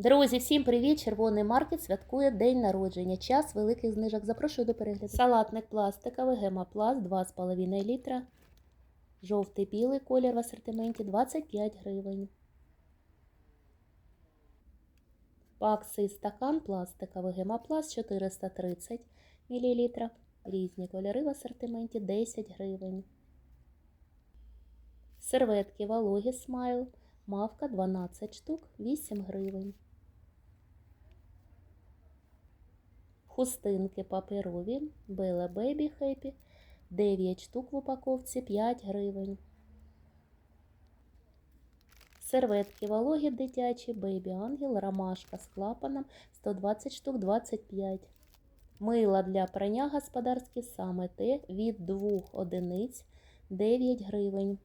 Друзі, всім привіт! Червоний маркет святкує день народження. Час великих знижок. Запрошую до перегляду. Салатник пластиковий, гемопласт 2,5 літра. Жовтий білий колір в асортименті 25 гривень. Пакси стакан пластиковий гемопласт 430 мл. Різні кольори в асортименті 10 гривень. Серветки вологі смайл. Мавка 12 штук 8 гривень. Хустинки паперові Бела Бейбі Хеппі 9 штук в упаковці 5 гривень. Серветки вологі дитячі Бейбі Ангел Ромашка з клапаном 120 штук 25. Мила для прання господарські саме те від 2 одиниць 9 гривень.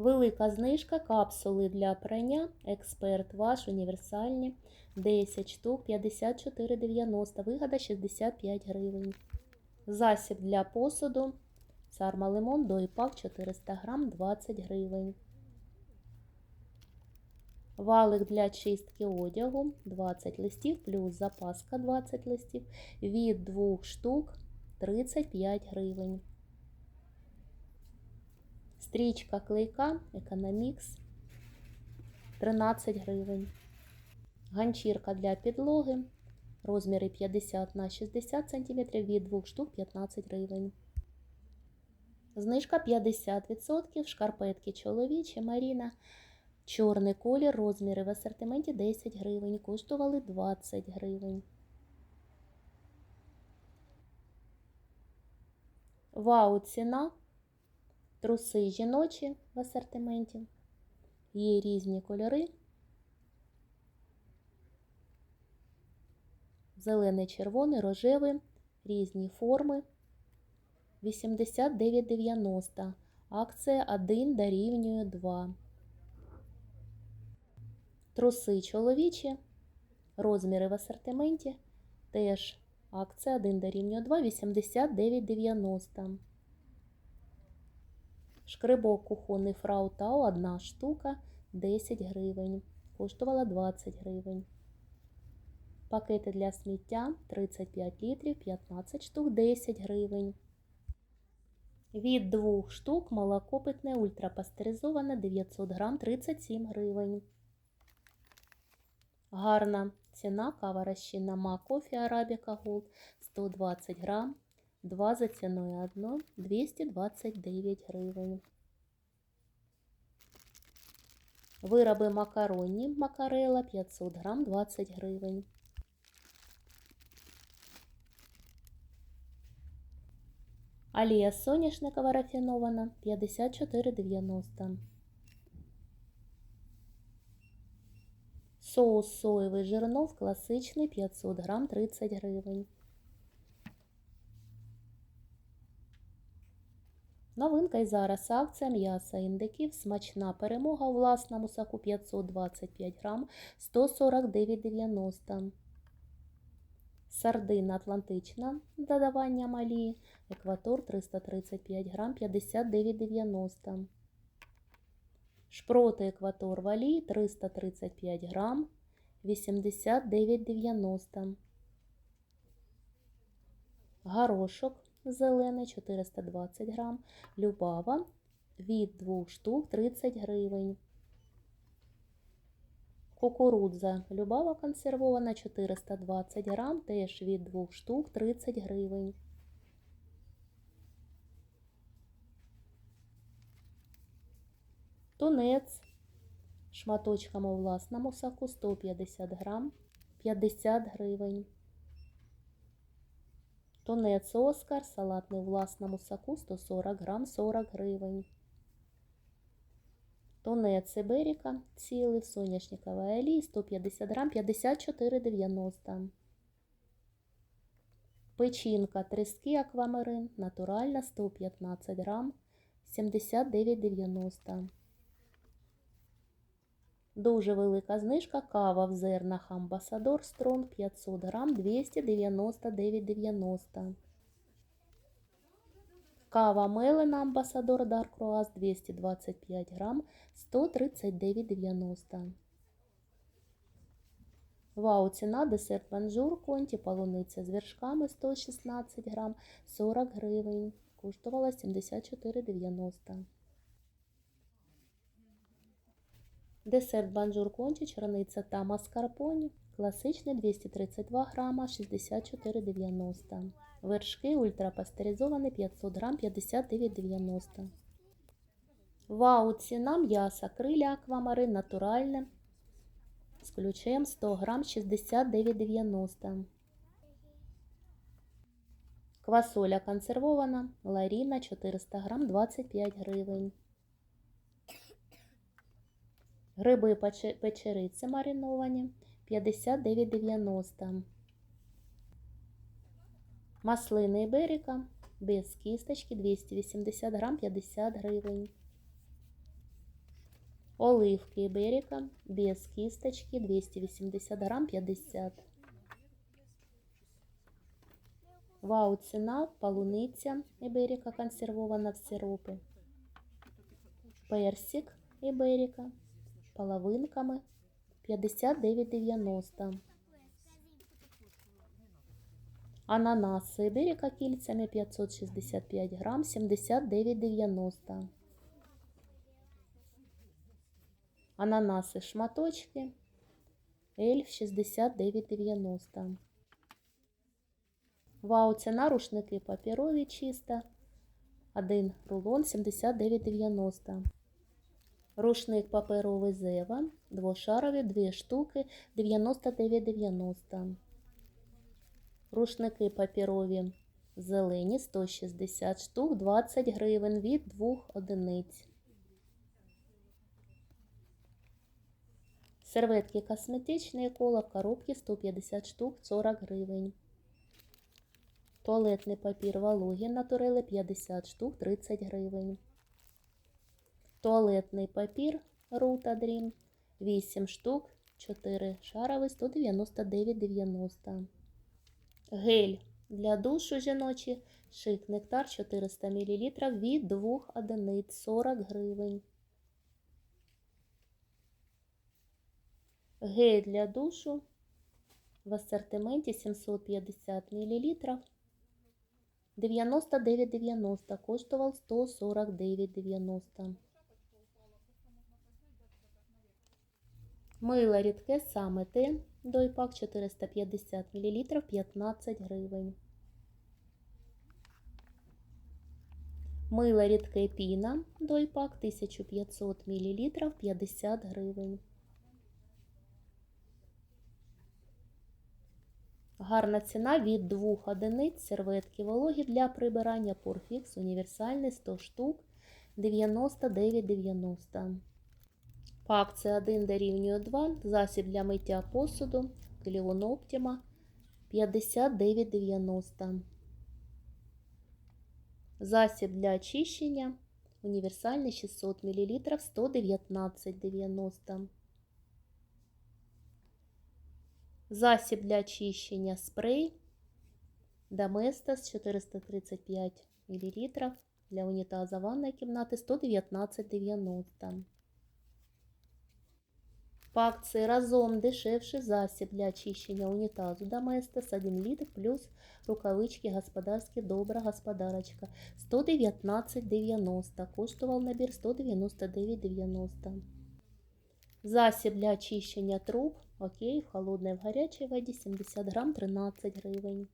Велика знижка капсули для прання. Експерт ваш універсальні 10 штук 54,90. Вигода 65 гривень. Засіб для посуду. Сарма лимон дойпак 400 грам 20 гривень. Валик для чистки одягу 20 листів плюс запаска 20 листів. Від 2 штук 35 гривень. Стрічка клейка Економікс 13 гривень. Ганчірка для підлоги. Розміри 50 на 60 см від 2 штук 15 гривень. Знижка 50%. Шкарпетки чоловічі Маріна. Чорний колір. Розміри в асортименті 10 гривень. Коштували 20 гривень. Вау, ціна. Труси жіночі в асортименті. Є різні кольори. Зелений, червоний, рожевий, різні форми. 89,90. Акція 1 дорівнює 2. Труси чоловічі. Розміри в асортименті. Теж акція 1 дорівнює 2. 89,90. Шкрибок кухонний фрау Тау, одна штука 10 гривень. Коштувала 20 гривень. Пакети для сміття 35 літрів, 15 штук 10 гривень. Від 2 штук молоко питне ультрапастеризоване 900 грам 37 гривень. Гарна ціна кава розчинна Ма кофі Арабіка Голд 120 грам. 2 за ціною 1 229 гривень. Вироби макаронні макарела 500 грам 20 гривень. Алія соняшникова рафінована 54,90. Соус соєвий жирнов класичний 500 грам 30 гривень. Новинка й зараз акція м'яса індиків. Смачна перемога у власному соку 525 грам 149,90. Сардина Атлантична додавання малі. Екватор 335 грам 59,90. Шпроти Екватор валі 335 грам 89,90. Горошок зелений 420 грам, любава від 2 штук 30 гривень. Кукурудза любава консервована 420 грам, теж від 2 штук 30 гривень. Тунець шматочками у власному соку 150 грам 50 гривень. Тунець Оскар, салатний у власному соку 140 грам 40 гривень. Тунець Іберіка цілий в соняшниковій олії 150 грам 54,90. Печінка трески аквамарин натуральна 115 грам 79,90. Дуже велика знижка кава в зернах Амбасадор Стронг 500 грам 299,90. Кава Мелена Амбасадор Дарк Круаз 225 грам 139,90. Вау, ціна десерт банжур конті полуниця з вершками 116 грам 40 гривень. Коштувала 74,90. Десерт банжур конті, чорниця та маскарпоне. Класичний 232 грама 64,90. Вершки ультрапастеризовані 500 грам 59,90. Вау, ціна м'яса, криля аквамарин натуральне. З ключем 100 грам 69,90. Квасоля консервована, ларіна 400 грам 25 гривень. Гриби пече- печериці мариновані 59,90. Маслини Іберіка без кісточки 280 грам 50 гривень. Оливки Іберіка без кісточки 280 грам 50. Вау, ціна полуниця Іберіка консервована в сиропі. Персик Іберіка половинками 59,90. Ананаси Іберіка кільцями 565 грам 79,90. Ананаси шматочки Ельф 69,90. Вау, ціна рушники папірові чиста. Один рулон 79,90. Рушник паперовий Зева, двошарові, дві штуки 99,90. Рушники папірові зелені 160 штук 20 гривень від двох одиниць. Серветки косметичні кола в коробці 150 штук 40 гривень. Туалетний папір вологий натурели 50 штук 30 гривень. Туалетний папір Рута Дрім 8 штук 4 шаровий 199,90. Гель для душу жіночі шик нектар 400 мл від 2 одиниць 40 гривень. Гель для душу в асортименті 750 мл 99,90 коштував 149,90. Мило рідке саме те, дойпак 450 мл 15 гривень. Мило рідке піна, дойпак 1500 мл 50 гривень. Гарна ціна від 2 одиниць серветки вологі для прибирання Порфікс універсальний 100 штук 99,90. По акції 1 дорівнює 2 засіб для миття посуду Кліон Оптіма 59,90. Засіб для очищення універсальний 600 мл 119,90. Засіб для очищення спрей Доместос 435 мл для унітаза ванної кімнати 119,90. Акції разом дешевший засіб для очищення унітазу Доместос 1 літр плюс рукавички господарські добра господарочка 119,90. Коштував набір 199,90. Засіб для очищення труб Окей, в холодной, в горячей воде 70 грамм 13 гривень.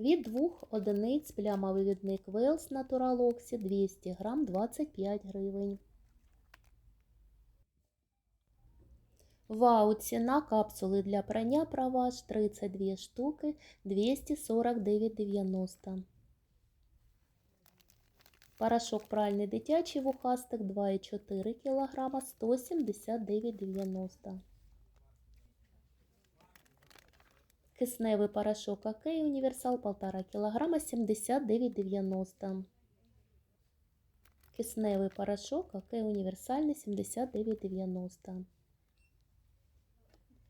Від двох одиниць плямовивідник Велс Натурал Оксі 200 грам 25 гривень. Вау, ціна капсули для прання Праваш 32 штуки 249,90. Порошок пральний дитячий вухастик 2,4 кг 179,90. Кисневий порошок АК Універсал 1,5 кг 79,90. Кисневий порошок АК Універсальний 79,90.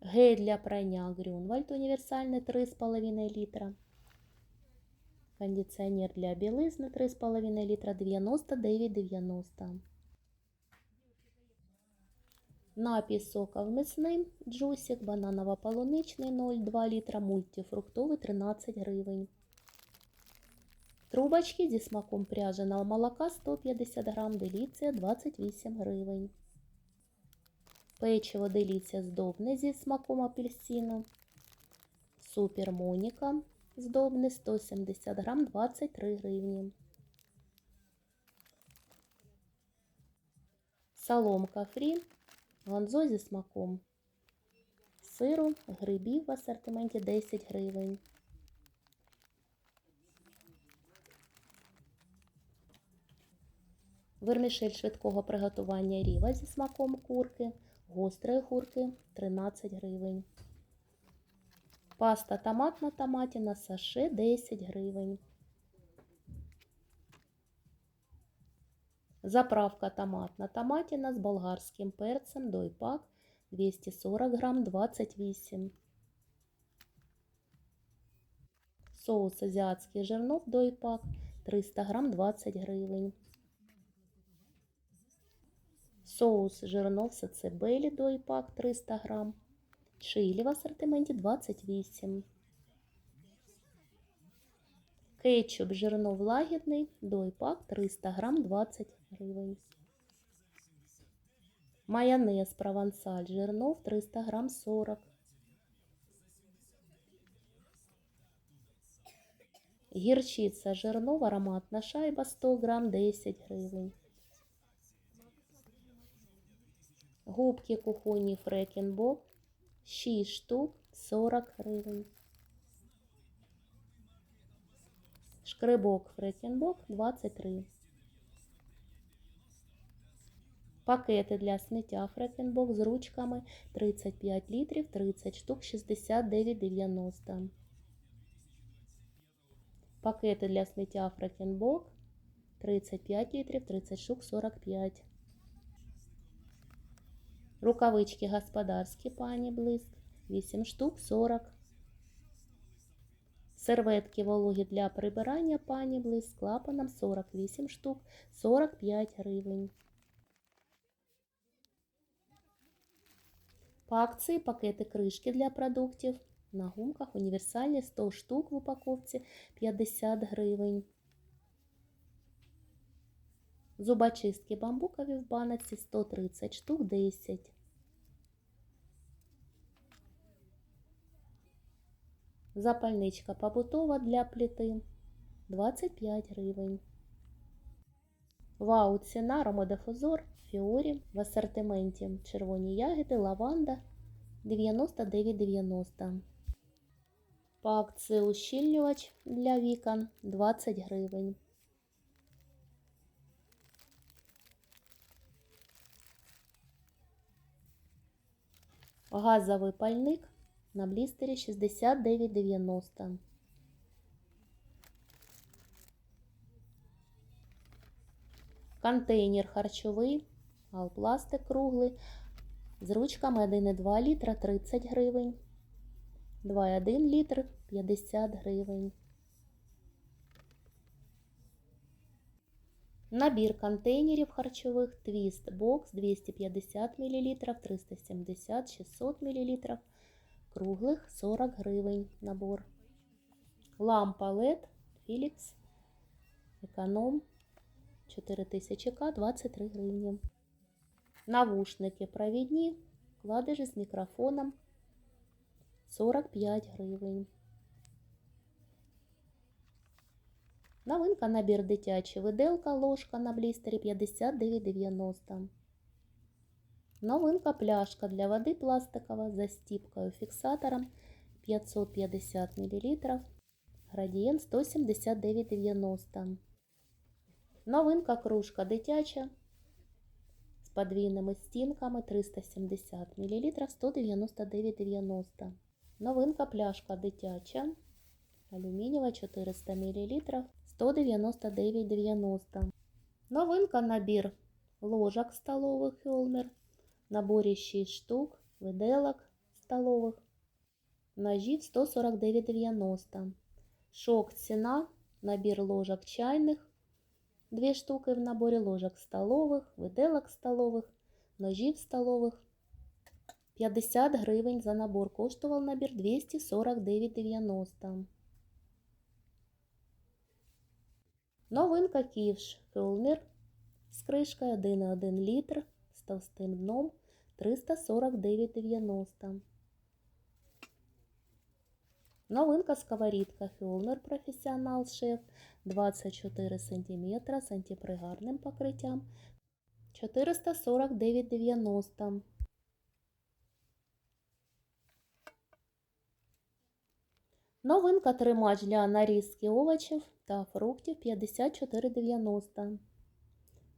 Гель для прання Грюнвальд універсальний 3,5 літра. Кондиціонер для білизни 3,5 літра 99,90. Напій соков мисний, джусик, бананово-полуничний 0,2 літра, мультифруктовий 13 гривень. Трубочки зі смаком пряженого молока 150 грам, деліція 28 гривень. Печиво деліція здобне зі смаком апельсину. Супер Моніка здобне 170 грам 23 гривні. Соломка фрі Ганзо зі смаком. Сиру, грибів в асортименті 10 гривень. Вермішель швидкого приготування ріва зі смаком курки, гострої курки 13 гривень. Паста томат на томаті на саше 10 гривень. Заправка томат на томатіна з болгарським перцем дойпак 240 грам 28. Соус азіатський жирнов дойпак 300 грам 20 гривень. Соус жирнов сацебелі дойпак 300 грам. Чилі в асортименті 28. Кетчуп жирнов лагідний, дойпак 300 грам 20 гривень. Майонез провансаль жирнов 300 грам 40. Гірчиця жирнов ароматна шайба 100 грам 10 гривень. Губки кухонні фрекенбок 6 штук 40 гривень. Шкребок фрекенбок 23. Пакети для сміття фрекенбок з ручками 35 літрів 30 штук 69,90. Пакети для сміття фрекенбок 35 літрів 30 штук 45. Рукавички господарські пані блиск 8 штук 40. Серветки вологі для прибирання пані блиск з клапаном 48 штук 45 гривень. По акції пакети кришки для продуктів на гумках універсальні 100 штук в упаковці 50 гривень. Зубочистки бамбукові в баночці 130 штук 10. Запальничка побутова для плити 25 гривень. Вау, ціна ромодифузор Фіорі в асортименті червоні ягоди, лаванда 99,90. По акції ущільнювач для вікон 20 гривень. Газовий пальник на блістері 69,90. Контейнер харчовий, алпластик круглий з ручками 1,2 літра 30 гривень, 2,1 літр 50 гривень. Набір контейнерів харчових Twist Box 250 мл, 370 600 мл, круглих 40 гривень набор. Лампа LED Philips Економ 4000К 23 гривні. Навушники провідні, вкладиші з мікрофоном 45 гривень. Новинка набір дитячий виделка ложка на блістері 59,90. Новинка пляшка для води пластикова з застіпкою фіксатором 550 мл. Градієнт 179,90. Новинка кружка дитяча з подвійними стінками 370 мл 199,90. Новинка пляшка дитяча алюмінієва 400 мл 199,90. Новинка набір ложок столових Хелмер. Наборі 6 штук, виделок столових. Ножів 149,90. Шок ціна, набір ложок чайних. 2 штуки в наборі ложок столових, виделок столових, ножів столових 50 гривень за набор. Коштував набір 249,90. Новинка ківш Кьолнер з кришкою 1,1 літр з товстим дном 349,90. Новинка сковорідка Хюлнер Професіонал Шеф 24 см з антипригарним покриттям 449,90. Новинка тримач для нарізки овочів та фруктів 54,90.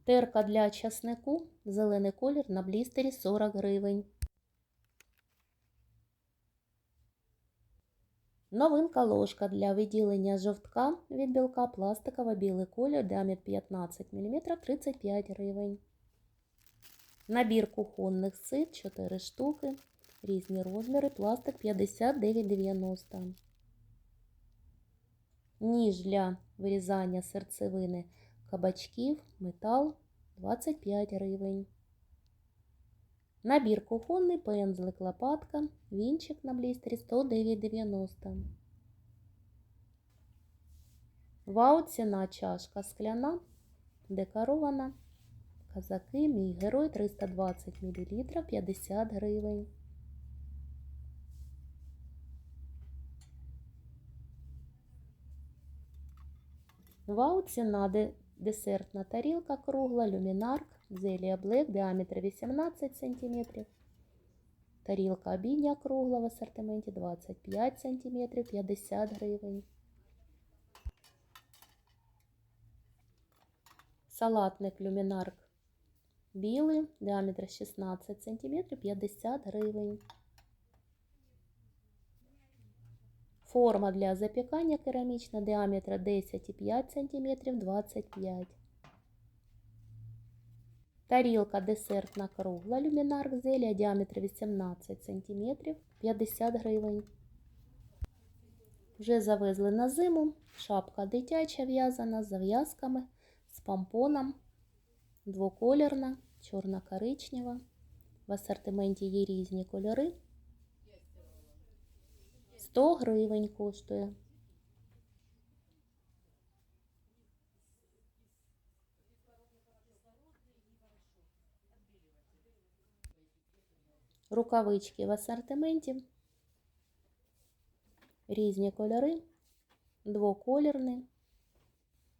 Терка для часнику, зелений колір на блістері 40 гривень. Новинка ложка для виділення жовтка від білка пластикова білий колір, діаметр 15 мм 35 гривень. Набір кухонних сит 4 штуки, різні розміри, пластик 59,90. Ніж для вирізання серцевини кабачків, метал 25 гривень. Набір кухонний, пензлик, лопатка, вінчик на блістері 109,90. Вау, ціна чашка скляна, декорована. Казаки, мій герой 320 мл 50 гривень. Вау, ціна десертна тарілка кругла, люмінарк, зелія блек, діаметр 18 см. Тарілка обідня кругла в асортименті 25 см, 50 гривень. Салатник люмінарк білий, діаметр 16 см, 50 гривень. Форма для запікання керамічна діаметра 10,5 см 25. Тарілка десертна кругла люмінарк зелія діаметр 18 см 50 гривень. Вже завезли на зиму. Шапка дитяча в'язана з зав'язками, з помпоном, двоколірна, чорно-коричнева. В асортименті є різні кольори. 100 гривень коштує. Рукавички в асортименті. Різні кольори. Двоколірний,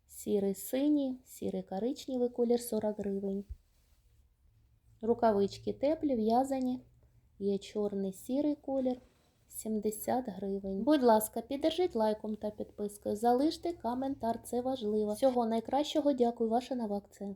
сірий синій, сірий коричневий колір 40 гривень. Рукавички теплі, в'язані. Є чорний сірий колір 70 гривень. Будь ласка, піддержіть лайком та підпискою. Залиште коментар, це важливо. Всього найкращого, дякую, ваша нова акція.